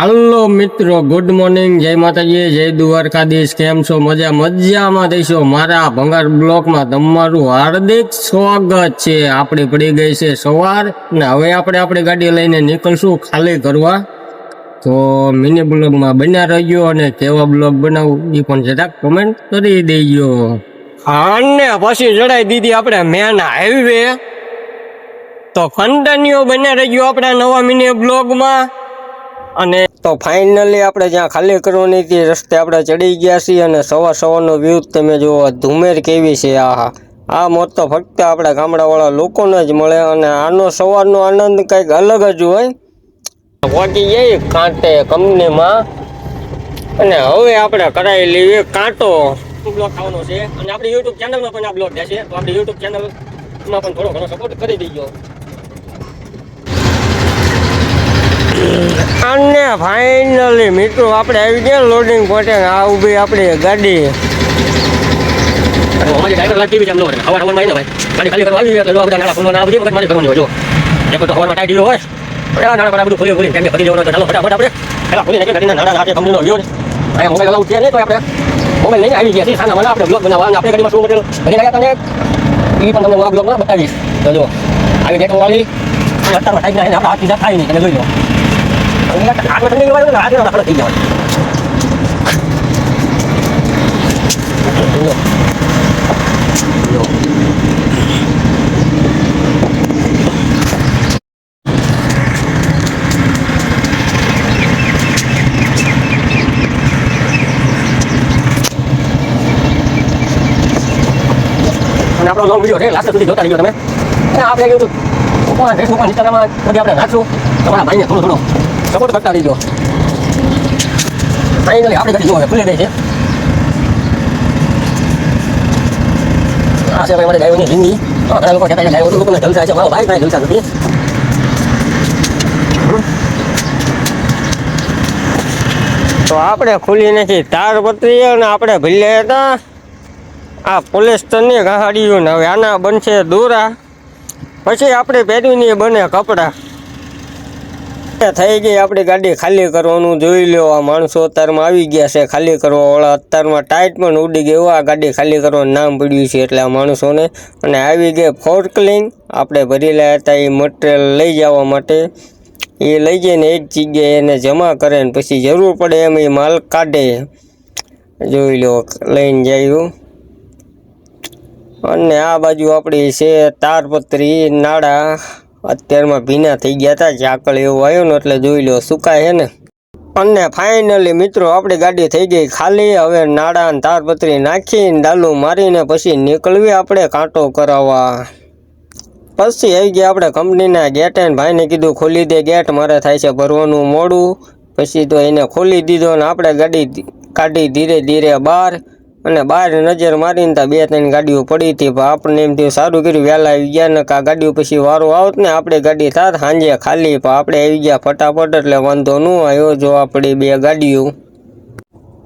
હાલો મિત્રો good morning જય માતાજી, જય દ્વારકાધીશ. કેમ છો? મજા, મજામાં થઈશો. મારા ભંગાર બ્લોકમાં તમારું હાર્દિક સ્વાગત છે. આપણી પડી ગઈ છે સવાર ને હવે આપણે આપણી ગાડી લઈને નીકળશું ખાલી કરવા તો મિની બ્લોગમાં બન્યા રહ્યો અને કેવા બ્લોગ બનાવું એ પણ જરાક કમેન્ટ કરી દેજો. અને પછી ચડાઈ દીધી આપણે મેન હાઈવે તો કન્ટિન્યુ બન્યા રહ્યો આપણા નવા મિની બ્લોગમાં. અને તો ફાઇનલી આપણે જ્યાં ખાલી કરવાની હતી રસ્તે આપણે ચડી ગયા છીએ અને સવાર સવારનો વ્યૂ તમે જુઓ, ધુમેર કેવી છે આહા. આ મોત તો ફક્ત આપણા ગામડાવાળા લોકોને જ મળે અને આનો સવારનો આનંદ કંઈક અલગ જ હોય. પહોંચી જઈએ કાંટે કંપનીમાં અને હવે આપણે કરાવી લઈએ કાંટો. બ્લોક આવવાનો છે? અને આપણી યુટ્યુબ ચેનલમાં પણ આ બ્લોક છે. તો આપણી યુટ્યુબ ચેનલમાં પણ થોડો ઘણો સપોર્ટ કરી દેજો. અને ફાઇનલી મિત્રો, આપણે આવી ગયા લોડિંગ પોતે આ ઊભી આપણી ગાડી. આવી જાય એટલે ના તો વાળી. અને અત્યારમાં ટાઈટ આપણે હાથ સીધા થાય નહીં. તમે જોઈ લો. અને હાથમાં ઠંડી લેવાય ને હાથે આપણે થઈ જવાનું જો જો અને આપણો લોંગ વીડિયો છે લાસ્ટ સુધી જોતા રહીજો તમે અને આપણે કેવું હતું કોણ ફેસબુક પર ઇન્સ્ટાગ્રામમાં બધી આપણે નાખશું સપોર્ટ કરતા રહીજો ફાઇનલી આપણે ગાડી જોવા ખુલી ગઈ છે આ છે ભાઈ મારે ગાયોની હિન્દી ઘણા લોકો કહેતા ગાયો લોકોને જલસા છે મારો ભાઈ કાંઈ જલસા નથી તો આપણે ખુલી નથી. તાર પતરી અને આપણે ભૂલ્યા હતા. આ પોલિસ્ટરની ગાડીઓને હવે આના બનશે દોરા. પછી આપણે પહેરીને બને કપડાં. થઈ ગઈ. આપણી ગાડી ખાલી કરવાનું જોઈ લો આ માણસો અત્યારમાં આવી ગયા છે ખાલી કરવા વાળા અત્યારમાં ટાઈટ પણ ઉડી ગયો આ ગાડી ખાલી કરવાનું નામ પડ્યું છે. એટલે આ માણસોને અને આવી ગઈ ફોર્કલિંગ. આપણે ભરેલા હતા એ મટીરિયલ લઈ જવા માટે. એ લઈ જઈને એક જગ્યાએ એને જમા કરે ને પછી જરૂર પડે એમ એ માલ કાઢે. જોઈ લો લઈને જાય અને આ બાજુ આપણી છે તારપત્રી નાળા. અત્યારમાં ભીના થઈ ગયા હતા ઝાકળ એવું આવ્યું ને એટલે જોઈ લો સુકાય છે ને. અને ફાઇનલી મિત્રો આપણી ગાડી થઈ ગઈ ખાલી, હવે નાડા ને તારપત્રી નાખીને ડાલું મારીને પછી નીકળવી આપણે કાંટો કરાવવા. પછી આવી ગયા આપણે કંપનીના ગેટ એને ભાઈને કીધું ખોલી દે ગેટ મારે થાય છે ભરવાનું મોડું. પછી તો એને ખોલી દીધો ને આપણે ગાડી કાઢી ધીરે ધીરે બહાર. અને બહાર નજર મારીને ત્યાં બે ત્રણ ગાડીઓ પડી હતી. પણ આપણને એમ થયું, સારું કર્યું, વહેલા આવી ગયા ને આ ગાડીઓ પછી વારો આવત ને આપણે ગાડી થાત સાંજે ખાલી. પણ આપણે આવી ગયા ફટાફટ, એટલે વાંધો ન આવ્યો જો આપણી બે ગાડીઓ.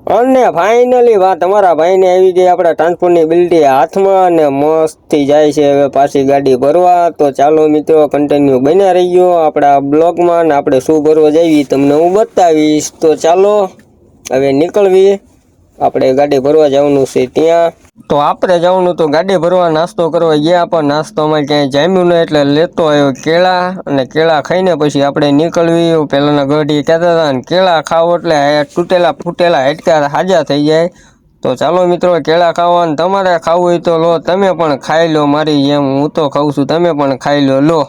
અને ફાઇનલી વાત તમારા ભાઈને આવી ગઈ. આપણા ટ્રાન્સપોર્ટની બિલ્ડી હાથમાં અને મસ્તથી જાય છે. હવે પાછી ગાડી ભરવા. તો ચાલો મિત્રો કન્ટિન્યુ બન્યા રહીયો આપણા બ્લોગમાં. ને આપણે શું ભરવા જઈએ તમને હું બતાવીશ. તો ચાલો, હવે નીકળવી. આપણે ગાડી ભરવા જવાનું છે ત્યાં. તો આપણે જવાનું તો ગાડી ભરવા નાસ્તો કરવા ગયા, પણ નાસ્તોમાં ક્યાંય જામ્યું નહીં, એટલે લેતો આવ્યો કેળા અને કેળા ખાઈને પછી આપણે નીકળવી. પહેલાંના ગઢી કહેતા હતા અને કેળા ખાવ એટલે તૂટેલા ફૂટેલા હેટકા હાજા થઈ જાય. તો ચાલો મિત્રો, કેળા ખાવાનું તમારે ખાવું હોય તો લો, તમે પણ ખાઈ લો મારી જેમ, હું તો ખાઉં છું, તમે પણ ખાઈ લો લો.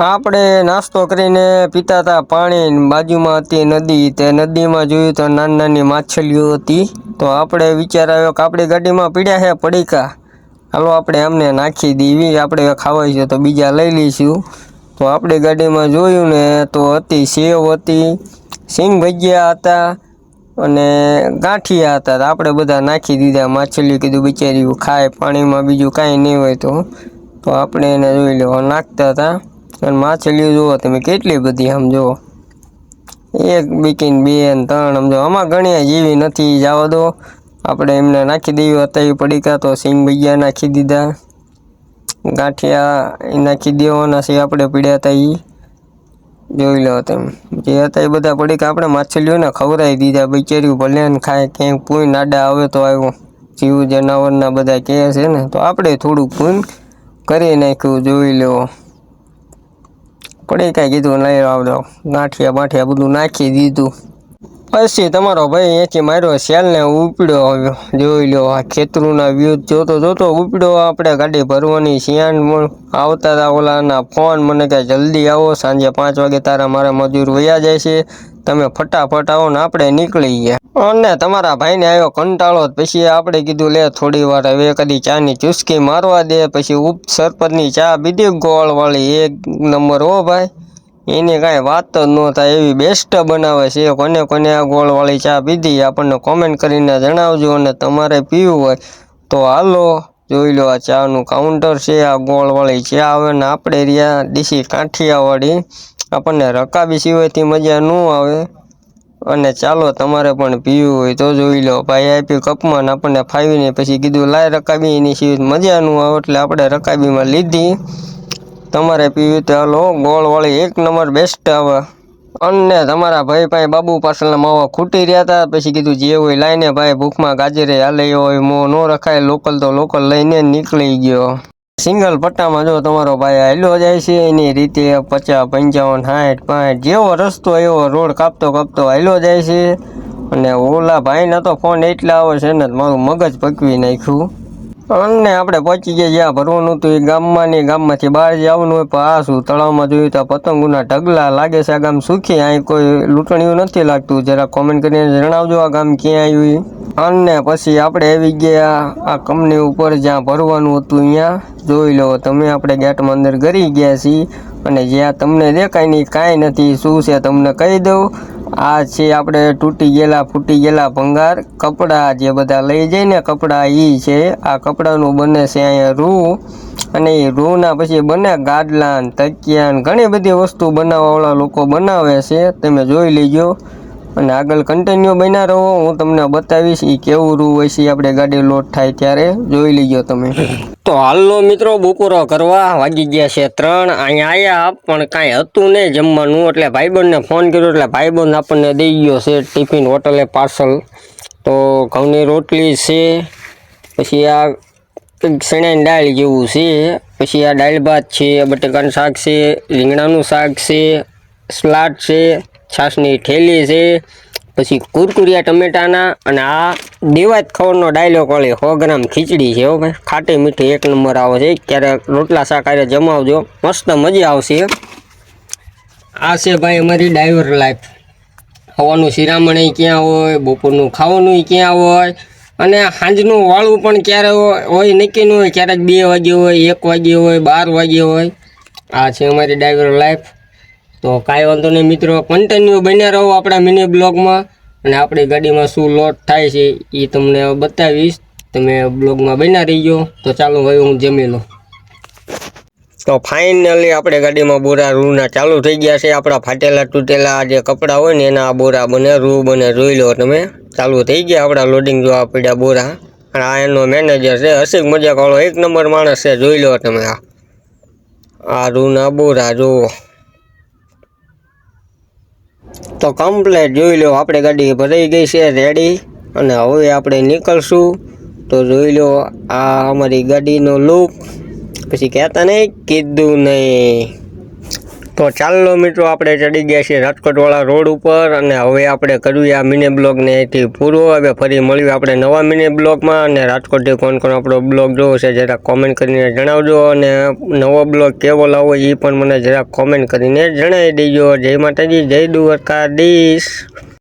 આપણે નાસ્તો કરીને પીતા હતા પાણી બાજુમાં હતી નદી. તે નદીમાં જોયું તો નાની નાની માછલીઓ હતી. તો આપણે વિચાર આવ્યો કે આપણી ગાડીમાં પીડ્યા છે પડીકા. હાલો આપણે અમને નાખી દેવી. આપણે ખાવાય છે તો બીજા લઈ લઈશું. તો આપણી ગાડીમાં જોયું ને તો હતી સેવ હતી, સિંગ ભજીયા હતા અને ગાંઠિયા હતા. આપણે બધા નાખી દીધા. માછલી કીધું બિચારી ખાય, પાણીમાં બીજું કાંઈ નહીં હોય તો. તો આપણે એને જોઈ લેવા નાખતા હતા. અને માછલીઓ જુઓ, તમે કેટલી બધી આમ જુઓ. એક બીકીન, બે ને ત્રણ, આમ આમાં ઘણી જીવી નથી જવા દો. આપણે એમને નાખી દેવી હતા પડીકા તો સિંગ ભૈયા નાખી દીધા. ગાંઠિયા એ નાખી દેવાના છે આપણે પીડ્યા હતા એ જોઈ લો તમે. જે હતા એ બધા પડીકા આપણે માછલીઓને ખવડાવી દીધા. બિચાર્યું ભલે ને ખાય ક્યાંક પૂઈ નાડા આવે તો આવ્યો. જીવ જનાવરના બધા કહે છે ને, તો આપણે થોડુંક પૂન કરી નાખ્યું, જોઈ લો કાંઈ કીધું લઈ આવડો ગાંઠિયા બાંઠિયા બધું નાખી દીધું. પછી તમારો ભાઈ અહીંયાથી માર્યો સેલને ઉપડ્યો આવ્યો જોઈ લો આ ખેતરુના વ્યૂ જોતો જોતો ઉપડ્યો, આપણે ગાડી ભરવાની શિયાળ આવતા હતા ઓલાના ફોન, મને કે જલ્દી આવો, સાંજે પાંચ વાગે તારા મારા મજૂર વયા જાય છે. તમે ફટાફટ આવો ને આપણે નીકળી ગયા અને તમારા ભાઈને આવ્યો કંટાળો પછી આપણે કીધું, લે, થોડી વાર હવે કદી ચાની ચુસ્કી મારવા દે. પછી ઉપ સરપંચની ચા બીજી ગોળવાળી એક નંબર. હો ભાઈ, એની કાંઈ વાત જ ન થાય. એવી બેસ્ટ બનાવે છે. કોને કોને આ ગોળવાળી ચા પીધી? આપણને કોમેન્ટ કરીને જણાવજો અને તમારે પીવું હોય તો હાલો. જોઈ લો, આ ચાનું કાઉન્ટર છે. આ ગોળવાળી ચા આવે ને આપણે રહ્યા દેશી કાઠિયાવાડી આપણને રકાબી સિવાયથી મજા ન આવે. અને ચાલો તમારે પણ પીવું હોય તો જોઈ લો. ભાઈ આપ્યું કપમાં આપણને ફાવીને પછી કીધું, લાય રકાબી એની સિવાય મજા ન આવે એટલે આપણે રકાબીમાં લીધી. તમારે પીવી તો હાલો, ગોળવાળી એક નંબર બેસ્ટ આવે. અને તમારા ભાઈ ભાઈ બાબુ પાસેના માવા ખૂટી રહ્યા હતા. પછી કીધું, જે હોય લાઈને ભાઈ, ભૂખમાં ગાજરે હાલે હોય, મો ન રખાય, લોકલ તો લોકલ લઈને નીકળી ગયો. સિંગલ પટ્ટામાં જો તમારો ભાઈ હાલ્યો જાય છે, એની રીતે પચાસ, પંચાવન, સાઠ, પાંઠ, જેવો રસ્તો એવો રોડ કાપતો કાપતો હાલ્યો જાય છે. અને ઓલા ભાઈના તો ફોન એટલા આવે છે ને, મારું મગજ પકવી નાખ્યું. અને આપણે પહોંચી ગયા જ્યાં ભરવાનું હતું, એ ગામમાં ને ગામમાંથી બહાર જવાનું હોય, પણ આ શું તળાવમાં જોયું તો પતંગોના ઢગલા લાગે છે, આ ગામ સુખી અહીં કોઈ લૂંટણીયું નથી લાગતું. જરા કોમેન્ટ કરીને જણાવજો આ ગામ ક્યાં આવ્યું. અને પછી આપણે આવી ગયા આ કંપની ઉપર જ્યાં ભરવાનું હતું અહીંયા. જોઈ લો, તમે આપણે ગેટમાં અંદર ગરી ગયા છીએ અને જ્યાં તમને દેખાય નહીં, કાંઈ નથી, શું છે તમને કહી દઉં. આ છે આપણે તૂટી ગયેલા, ફૂટી ગયેલા ભંગાર. કપડાં જે બધા લઈ જાય ને, કપડાં એ છે. આ કપડાનું બને છે અહીંયા રૂ. અને એ રૂના પછી બને ગાદલાન, તકિયાન, ઘણી બધી વસ્તુ બનાવવાવાળા લોકો બનાવે છે. તમે જોઈ લેજો. અને આગળ કન્ટિન્યુ બન્યા રહો, હું તમને બતાવીશ એ કેવું રૂ હોય છે, આપણે ગાડી લોડ થાય ત્યારે. જોઈ લીજો તમે. તો હાલનો મિત્રો બપોરો કરવા વાગી ગયા છે ત્રણ. અહીંયા આવ્યા પણ કાંઈ હતું નહીં જમવાનું, એટલે ભાઈબંધને ફોન કર્યો, એટલે ભાઈબંધ આપણને દઈ ગયો છે ટિફિન હોટલે પાર્સલ તો ઘઉંની રોટલી છે, પછી આ શેણાની દાળ જેવું છે, પછી આ દાળ ભાત છે, બટેકાનું શાક છે, રીંગણાનું શાક છે, સલાડ છે છાશની ઠેલી છે, પછી કુરકુરિયા ટમેટાના અને આ દેવાત ખવરનો ડાયલોગ વાળી સો ગ્રામ ખીચડી છે હો ભાઈ. ખાટી મીઠી એક નંબર આવે છે. ક્યારેક રોટલા શાક હારે જમાવજો. મસ્ત મજા આવશે. આ છે ભાઈ અમારી ડાઈવર લાઈફ. હવાનું શિરામણ ક્યાં હોય, બપોરનું ખાવાનું ક્યાં હોય, અને સાંજનું વાળું પણ ક્યારે હોય હોય, નક્કી ન હોય, ક્યારેક બે વાગે હોય, એક વાગે હોય, બાર વાગે હોય. આ છે અમારી ડાઈવર લાઈફ. તો કાંઈ વાંધો નહીં મિત્રો કન્ટિન્યુ બન્યા રહો આપણા મિની બ્લોગમાં અને આપણી ગાડીમાં શું લોડ થાય છે એ તમને બતાવીશ. તમે બ્લોગમાં બન્યા રહીજો. તો ચાલો હવે હું જમી લઉં. તો ફાઇનલી આપણે ગાડીમાં બોરા રૂના ચાલુ થઈ ગયા છે. આપણા ફાટેલા તૂટેલા જે કપડાં હોય ને, એના બોરા બને, રૂ બને, જોઈ લો તમે. ચાલુ થઈ ગયા આપણા લોડિંગ જોવા પડ્યા બોરા. અને આ એનો મેનેજર છે, હસીક મજાક વાળો એક નંબર માણસ છે. જોઈ લો તમે આ. આ રૂના બોરા, જુઓ. તો કમ્પ્લેટ જોઈ લો આપણે ગાડી ભરાઈ ગઈ છે રેડી અને હવે આપણે નીકળશું. તો જોઈ લો આ અમારી ગાડીનો લુક પછી કહેતા નહીં, કીધું નહીં. તો ચાલો મિત્રો, આપણે ચડી ગયા છીએ રાજકોટવાળા રોડ ઉપર અને હવે આપણે કર્યું આ મિની બ્લોગને અહીંથી પૂરો. હવે ફરી મળ્યું આપણે નવા મિની બ્લોગમાં અને રાજકોટથી કોણ કોણ આપણો બ્લોગ જોવો છે જરા કોમેન્ટ કરીને જણાવજો અને નવો બ્લોગ કેવો લાવો એ પણ મને જરા કોમેન્ટ કરીને જણાવી દેજો. જય માતાજી, જય દ્વારકાધીશ.